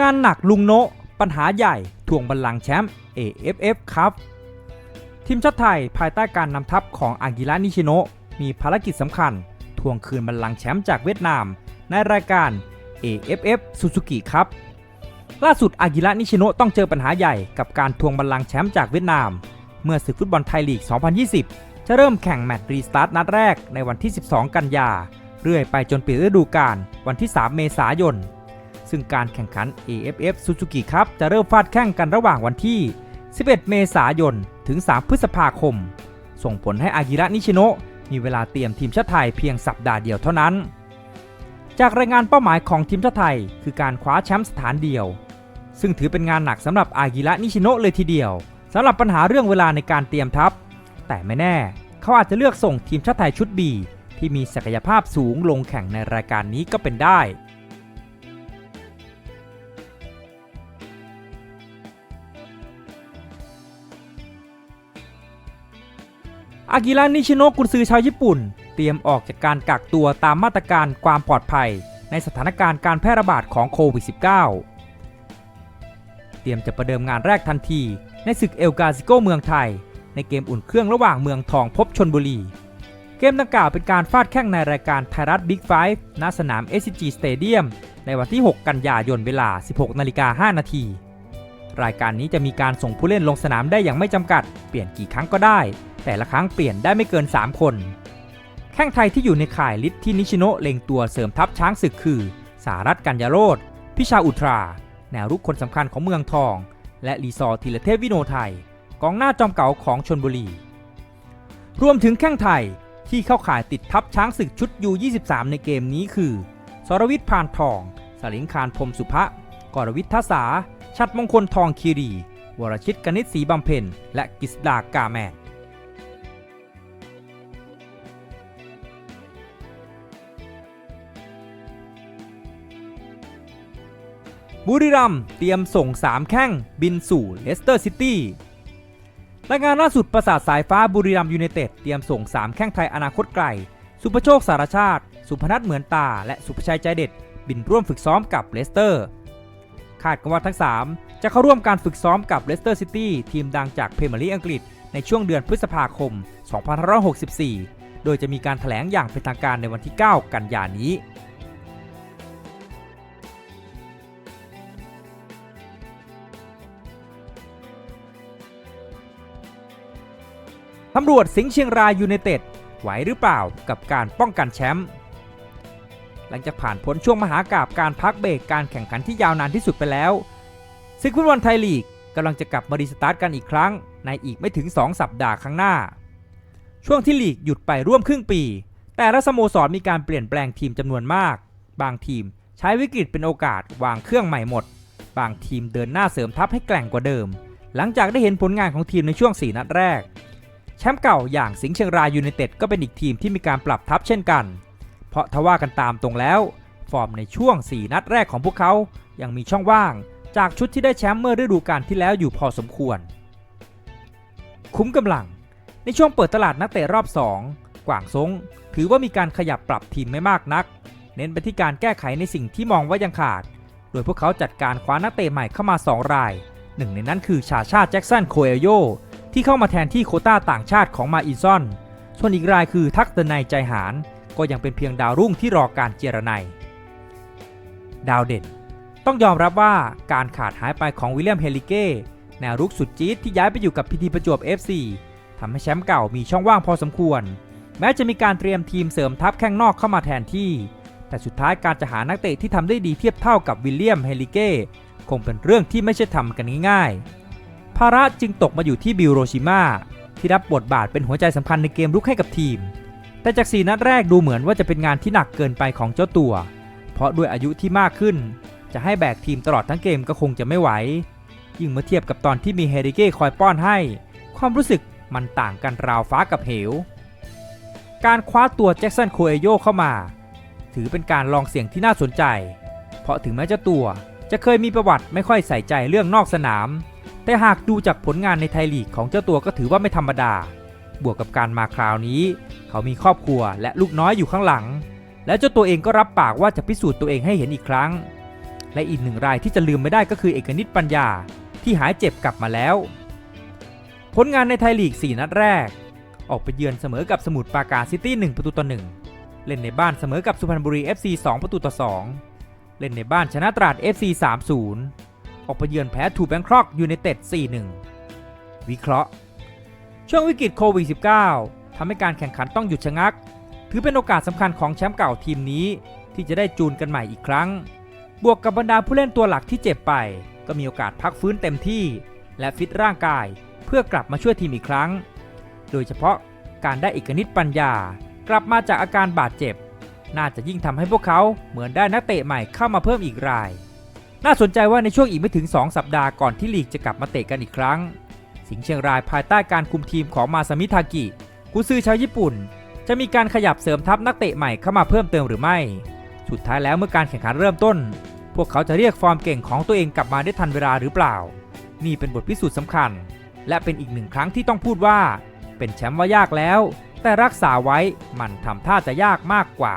งานหนักลุงโนะปัญหาใหญ่ทวงบัลลังก์แชมป์ AFF ครับ ทีมชาติไทยภายใต้การนำทัพของอากิระนิชิโนะมีภารกิจสำคัญ ทวงคืนบัลลังก์แชมป์จากเวียดนาม ในรายการ AFF Suzuki ครับ ล่าสุดอากิระนิชิโนะต้องเจอปัญหาใหญ่กับการทวงบัลลังก์แชมป์จากเวียดนาม เมื่อศึกฟุตบอลไทยลีก 2020 จะเริ่มแข่งแมตช์รีสตาร์ทนัดแรกในวันที่ 12 กันยา เรื่อยไปจนปิดฤดูกาลวันที่ 3 เมษายน ซึ่งการแข่งขัน AFF Suzuki ครับจะเริ่มฟาดแข่งกันระหว่างวันที่ 11 เมษายน ถึง 3 พฤษภาคม ส่งผลให้อากิระนิชิโนะมีเวลาเตรียมทีมชาติไทยเพียงสัปดาห์เดียวเท่านั้น จากรายงานเป้าหมายของทีมชาติไทย คือการคว้าแชมป์สถานเดียว ซึ่งถือเป็นงานหนักสำหรับอากิระนิชิโนะเลยทีเดียวสำหรับปัญหาเรื่องเวลาในการเตรียมทัพ แต่ไม่แน่ เขาอาจจะเลือกส่งทีมชาติไทยชุด B ที่มีศักยภาพสูงลงแข่งในรายการนี้ก็เป็นได้ อากิระนิชิโนะกุนซือชาวญี่ปุ่น เตรียมออกจากการกักตัวตามมาตรการความปลอดภัย ในสถานการณ์การแพร่ระบาดของโควิด -19 เตรียมจะประเดิมงานแรกทันที ในศึกเอลกาซิโกเมืองไทย ในเกมอุ่นเครื่องระหว่างเมืองทองพบชนบุรี เกมดังกล่าวเป็นการฟาดแข่งในรายการไทยรัฐบิ๊กไฟณสนาม SCG Stadium ในวันที่ 6 กันยายนเวลา 16นาฬิกา5นาทีรายการนี้จะมีการส่งผู้เล่นลงสนามได้อย่างไม่จำกัด เปลี่ยนกี่ครั้งก็ได้ แต่ละครั้งเปลี่ยนได้ไม่เกิน 3 คน แข้งไทยที่อยู่ในข่ายลิทที่นิชิโนะเล็งตัวเสริมทัพช้างศึกคือ สารัตกัญญาโรธพิชาอุทรา แนวรุกคนสำคัญของเมืองทอง และรีซอร์ธีรเทพวิโนไทย กองหน้าจอมเก่าของชนบุรี รวมถึงแข้งไทยที่เข้าข่ายติดทัพช้างศึกชุดยู23ในเกมนี้คือ สรวิทย์พานทอง สลิงคารพรมสุภะกรวิทย์ทัศาชัดมงคลทองคีรี วรชิตกนิษฐ์ศรีบำเพ็ญ และกิษดากาแมน บุรีรัมย์เตรียมส่ง 3 แข้งบินสู่เลสเตอร์ซิตี้รายงานล่าสุดประสาทสายฟ้าบุรีรัมยูไนเต็ดเตรียมส่ง 3 แข้งไทยอนาคตไกล สุภโชคสารชาติ สุพนัทเหมือนตา และสุภชัยใจเด็ด บินร่วมฝึกซ้อมกับเลสเตอร์ คาดกันว่าทั้ง 3 จะเข้าร่วมการฝึกซ้อมกับเลสเตอร์ซิตี้ทีมดังจากเพรเมียร์ลีกอังกฤษในช่วงเดือนพฤษภาคม 2564 โดยจะมีการถแถลงอย่างเป็นทางการในวันที่ 9 กันยายน ตำรวจสิงห์เชียงรายยูไนเต็ดไหวหรือเปล่ากับการป้องกันแชมป์หลังจากผ่านพ้นช่วงมหากาบการพักเบรกการแข่งขันที่ยาวนานที่สุดไปแล้วศึกฟุตบอลไทยลีกกำลังจะกลับมารีสตาร์ทกันอีกครั้ง ในอีกไม่ถึง 2 สัปดาห์ข้างหน้า ช่วงที่ลีกหยุดไปร่วมครึ่งปี แต่ละสโมสรมีการเปลี่ยนแปลงทีมจำนวนมาก บางทีมใช้วิกฤตเป็นโอกาสวางเครื่องใหม่หมด บางทีมเดินหน้าเสริมทัพให้แกร่งกว่าเดิม หลังจากได้เห็นผลงานของทีมในช่วง 4 นัดแรก แชมป์เก่าอย่างสิงห์เชียงรายยูไนเต็ดก็เป็นอีกทีมที่มีการปรับทัพเช่นกัน เพราะทว่ากันตามตรงแล้ว ฟอร์มในช่วง 4 นัดแรกของพวกเขายังมีช่องว่าง จากชุดที่ได้แชมป์เมื่อฤดูกาลที่แล้วอยู่พอสมควร คุ้มกำลัง ในช่วงเปิดตลาดนักเตะรอบ 2 กว่างซงถือว่ามีการขยับปรับทีมไม่มากนัก เน้นไปที่การแก้ไขในสิ่งที่มองว่ายังขาด โดยพวกเขาจัดการคว้านักเตะใหม่เข้ามา 2 รายหนึ่งในนั้นคือชาชาแจ็กสันโคเอโย ที่เข้ามาแทนที่โคต้าต่างชาติของมาอินซอน ส่วนอีกรายคือทักเดนายใจหารก็ยังเป็นเพียงดาวรุ่งที่รอการเจรไนดาวเด่น ต้องยอมรับว่าการขาดหายไปของวิลเลียมเฮลิเก้แนวรุกสุดจี๊ดที่ย้ายไปอยู่กับพิธีประจวบ FC ทำให้แชมป์เก่ามีช่องว่างพอสมควร แม้จะมีการเตรียมทีมเสริมทัพแข้งนอกเข้ามาแทนที่ แต่สุดท้ายการจะหานักเตะที่ทำได้ดีเทียบเท่ากับวิลเลียมเฮลิเก้คงเป็นเรื่องที่ไม่ใช่ทำกันง่ายๆาระจึงตกมาอยู่ที่บิลโรชิมาที่รับบทบาทเป็นหัวใจสำคัญในเกมรุกให้กับทีม แต่จากสีนัดแรกดูเหมือนว่าจะเป็นงานที่หนักเกินไปของเจ้าตัว เพราะด้วยอายุที่มากขึ้น จะให้แบกทีมตลอดทั้งเกมก็คงจะไม่ไหว ยิ่งเมื่อเทียบกับตอนที่มีเฮริเก้คอยป้อนให้ ความรู้สึกมันต่างกันราวฟ้ากับเหว การคว้าตัวแจ็คสันโคเอโยเข้ามา ถือเป็นการลองเสี่ยงที่น่าสนใจ เพราะถึงแม้เจ้าตัวจะเคยมีประวัติไม่ค่อยใส่ใจเรื่องนอกสนาม แต่หากดูจากผลงานในไทยลีกของเจ้าตัวก็ถือว่าไม่ธรรมดา บวกกับการมาคราวนี้ เขามีครอบครัวและลูกน้อยอยู่ข้างหลัง และเจ้าตัวเองก็รับปากว่าจะพิสูจน์ตัวเองให้เห็นอีกครั้ง และอีกหนึ่งรายที่จะลืมไม่ได้ก็คือเอกนิตปัญญา ที่หายเจ็บกลับมาแล้ว ผลงานในไทยลีก 4 นัดแรก ออกไปเยือนเสมอกับสมุทรปราการซิตี้ 1 ประตูต่อ 1 เล่นในบ้านเสมอกับสุพรรณบุรี FC 2 ประตูต่อ 2 เล่นในบ้านชนะตราด FC 3-0 ออกไปเยือนแพ้ทูแบงคอกยูไนเต็ด 4-1 วิเคราะห์ ช่วงวิกฤตโควิด -19 ทำให้การแข่งขันต้องหยุดชะงัก ถือเป็นโอกาสสำคัญของแชมป์เก่าทีมนี้ ที่จะได้จูนกันใหม่อีกครั้ง บวกกับบรรดาผู้เล่นตัวหลักที่เจ็บไป ก็มีโอกาสพักฟื้นเต็มที่ และฟิตร่างกายเพื่อกลับมาช่วยทีมอีกครั้ง โดยเฉพาะการได้เอกนิตปัญญากลับมาจากอาการบาดเจ็บ น่าจะยิ่งทำให้พวกเขาเหมือนได้นักเตะใหม่เข้ามาเพิ่มอีกราย น่าสนใจว่าในช่วงอีกไม่ถึง 2 สัปดาห์ก่อนที่ลีกจะกลับมาเตะกันอีกครั้ง สิงห์เชียงรายภายใต้การคุมทีมของมาซามิทากิกุซือชาวญี่ปุ่น จะมีการขยับเสริมทัพนักเตะใหม่เข้ามาเพิ่มเติมหรือไม่ สุดท้ายแล้วเมื่อการแข่งขันเริ่มต้น พวกเขาจะเรียกฟอร์มเก่งของตัวเองกลับมาได้ทันเวลาหรือเปล่า นี่เป็นบทพิสูจน์สำคัญ และเป็นอีกหนึ่งครั้งที่ต้องพูดว่า เป็นแชมป์ว่ายากแล้ว แต่รักษาไว้มันทำท่าจะยากมากกว่า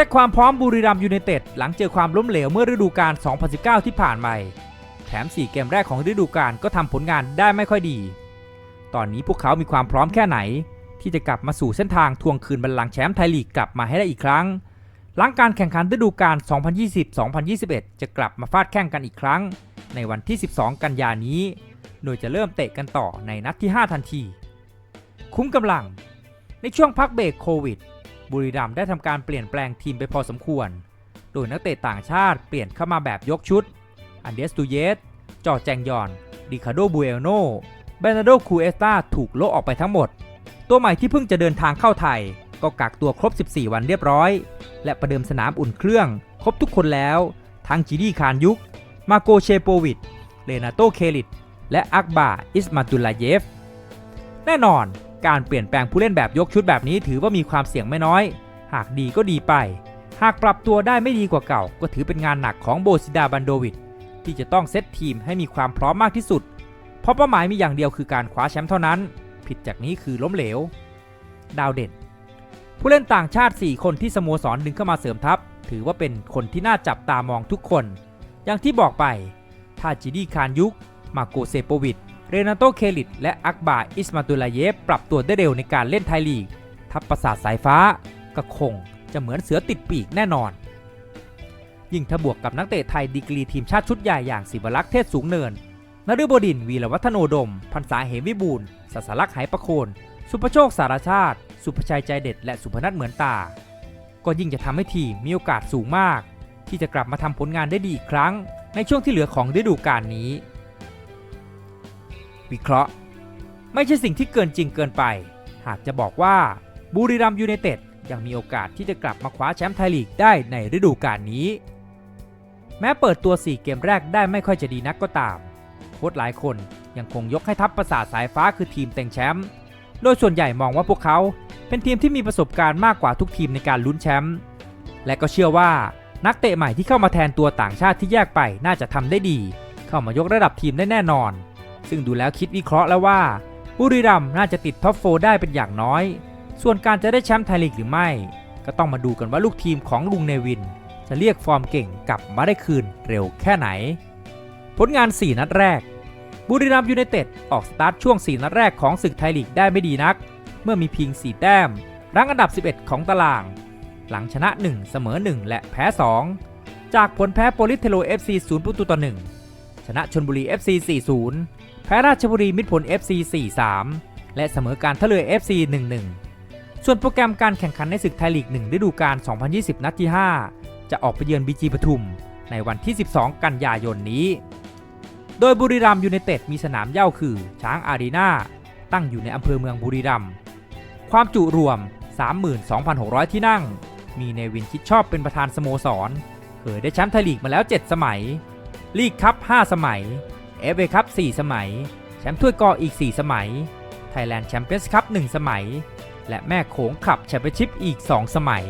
ช็คความพร้อมบุรีรัมยูไนเต็ดหลังเจอความล้มเหลวเมื่อฤดูกาล 2019 ที่ผ่านมาแถม 4 เกมแรกของฤดูกาลก็ทำผลงานได้ไม่ค่อยดี ตอนนี้พวกเขามีความพร้อมแค่ไหน ที่จะกลับมาสู่เส้นทางทวงคืนบัลลังก์แชมป์ไทยลีกกลับมาให้ได้อีกครั้ง หลังการแข่งขันฤดูกาล 2020-2021 จะกลับมาฟาดแข่งกันอีกครั้ง ในวันที่ 12 กันยานี้ โดยจะเริ่มเตะกันต่อในนัดที่ 5 ทันที คุ้มกำลัง ในช่วงพักเบรกโควิด บุรีรัมย์ได้ทำการเปลี่ยนแปลงทีมไปพอสมควร โดยนักเตะต่างชาติเปลี่ยนเข้ามาแบบยกชุด อันเดสตูเยส จอร์แจงยอน ดิคาโดบูเอลโนเบนาโดคูเอสตาถูกโลออกไปทั้งหมด ตัวใหม่ที่เพิ่งจะเดินทางเข้าไทย ก็กักตัวครบ 14 วันเรียบร้อย และประเดิมสนามอุ่นเครื่อง ครบทุกคนแล้ว ทั้งจีดีคานยุก มาโกเชโปวิดเลนาโตเคลิตและอักบาอิสมาตุลาเยฟ แน่นอน การเปลี่ยนแปลงผู้เล่นแบบยกชุดแบบนี้ถือว่ามีความเสี่ยงไม่น้อย หากดีก็ดีไป หากปรับตัวได้ไม่ดีกว่าเก่า ก็ถือเป็นงานหนักของโบซิดาบันโดวิดที่จะต้องเซตทีมให้มีความพร้อมมากที่สุด เพราะเป้าหมายมีอย่างเดียวคือการคว้าแชมป์เท่านั้น ผิดจากนี้คือล้มเหลว ดาวเด่น ผู้เล่นต่างชาติ 4 คนที่สโมสรดึงเข้ามาเสริมทัพ ถือว่าเป็นคนที่น่าจับตามองทุกคน อย่างที่บอกไปถ้าจิดีคานยุก มาโกเซโปวิด เรนาโตเคลิตและอักบาอิสมาตุลาเยฟปรับตัวได้เร็วในการเล่นไทยลีก ทัพประสาทสายฟ้าก็คงจะเหมือนเสือติดปีกแน่นอน ยิ่งถ้าบวกกับนักเตะไทยดีกรีทีมชาติชุดใหญ่อย่างศิวลักษ์เทศสูงเนินนฤบดินทร์วีรวัฒโนดม พันษาเหมวิบูลสัสลักษ์ไหประโคน สุภโชคสารชาติ สุภชัยใจเด็ด และสุพนัทเหมือนตา ก็ยิ่งจะทำให้ทีมมีโอกาสสูงมาก ที่จะกลับมาทำผลงานได้ดีอีกครั้ง ในช่วงที่เหลือของฤดูกาลนี้ วิเคราะห์ ไม่ใช่สิ่งที่เกินจริงเกินไป หากจะบอกว่าบุรีรัมยูไนเต็ดยังมีโอกาสที่จะกลับมาคว้าแชมป์ไทยลีกได้ในฤดูกาลนี้ แม้เปิดตัว 4 เกมแรกได้ไม่ค่อยจะดีนักก็ตาม โค้ชหลายคนยังคงยกให้ทัพประสาทสายฟ้าคือทีมเต็งแชมป์โดยส่วนใหญ่มองว่าพวกเขาเป็นทีมที่มีประสบการณ์มากกว่าทุกทีมในการลุ้นแชมป์และก็เชื่อว่านักเตะใหม่ที่เข้ามาแทนตัวต่างชาติที่แยกไปน่าจะทำได้ดี เข้ามายกระดับทีมได้แน่นอน ซึ่งดูแล้วคิดวิเคราะห์แล้วว่าบุรีรัมย์น่าจะติดท็อปโฟได้เป็นอย่างน้อย ส่วนการจะได้แชมป์ไทยลีกหรือไม่ ก็ต้องมาดูกันว่าลูกทีมของลุงเนวิน จะเรียกฟอร์มเก่งกลับมาได้คืนเร็วแค่ไหน ผลงาน 4 นัดแรก บุรีรัมย์ยูไนเต็ดออกสตาร์ทช่วง 4 นัดแรกของศึกไทยลีกได้ไม่ดีนัก เมื่อมีเพียง 4 แต้ม รั้งอันดับ 11 ของตาราง หลังชนะ 1 เสมอ 1 และแพ้ 2 จากผลแพ้โปลิสเทโล FC 0ประตูต่อ1 ชนะชนบุรี FC 4-0 แพ้ราชบุรีมิตรผล FC 4-3 และเสมอการท่าเรือ FC 1-1 ส่วนโปรแกรมการแข่งขันในศึกไทยลีก 1 ฤดูกาล 2020 นัดที่ 5 จะออกไปเยือนบีจีปทุม ในวันที่ 12 กันยายนนี้ โดยบุรีรัมยูไนเต็ดมีสนามเย้าคือ ช้างอารีนาตั้งอยู่ในอำเภอเมืองบุรีรัมย์ความจุรวม 32,600 ที่นั่ง มีเนวินคิดชอบเป็นประธานสโมสร เคยได้แชมป์ไทยลีกมาแล้ว 7 สมัย ลีกคัพ5สมัยเอฟเอคัพ4สมัย แชมป์ถ้วยกออีก 4 สมัย ไทยแลนด์แชมเปี้ยนส์คัพ1สมัย และแม่โขงขับแชมเปี้ยนชิพอีก 2 สมัย